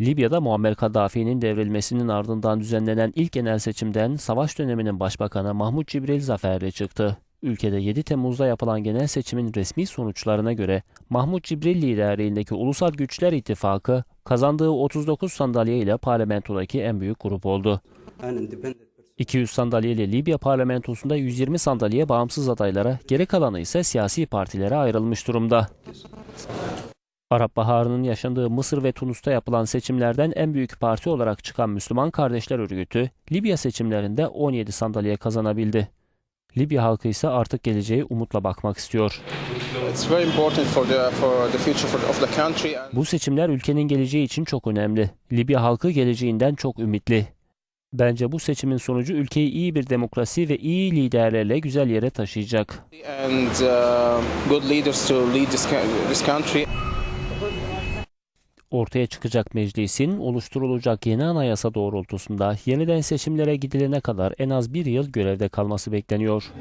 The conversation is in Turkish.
Libya'da Muammer Kaddafi'nin devrilmesinin ardından düzenlenen ilk genel seçimden savaş döneminin başbakanı Mahmut Cibril zaferle çıktı. Ülkede 7 Temmuz'da yapılan genel seçimin resmi sonuçlarına göre Mahmut Cibril liderliğindeki Ulusal Güçler İttifakı kazandığı 39 sandalye ile parlamentodaki en büyük grup oldu. 200 sandalyeli Libya parlamentosunda 120 sandalye bağımsız adaylara, geri kalanı ise siyasi partilere ayrılmış durumda. Arap Baharı'nın yaşandığı Mısır ve Tunus'ta yapılan seçimlerden en büyük parti olarak çıkan Müslüman Kardeşler Örgütü, Libya seçimlerinde 17 sandalye kazanabildi. Libya halkı ise artık geleceğe umutla bakmak istiyor. For the for the. And Bu seçimler ülkenin geleceği için çok önemli. Libya halkı geleceğinden çok ümitli. Bence bu seçimin sonucu ülkeyi iyi bir demokrasi ve iyi liderlerle güzel yere taşıyacak. and uh, Ortaya çıkacak meclisin oluşturulacak yeni anayasa doğrultusunda yeniden seçimlere gidilene kadar en az bir yıl görevde kalması bekleniyor.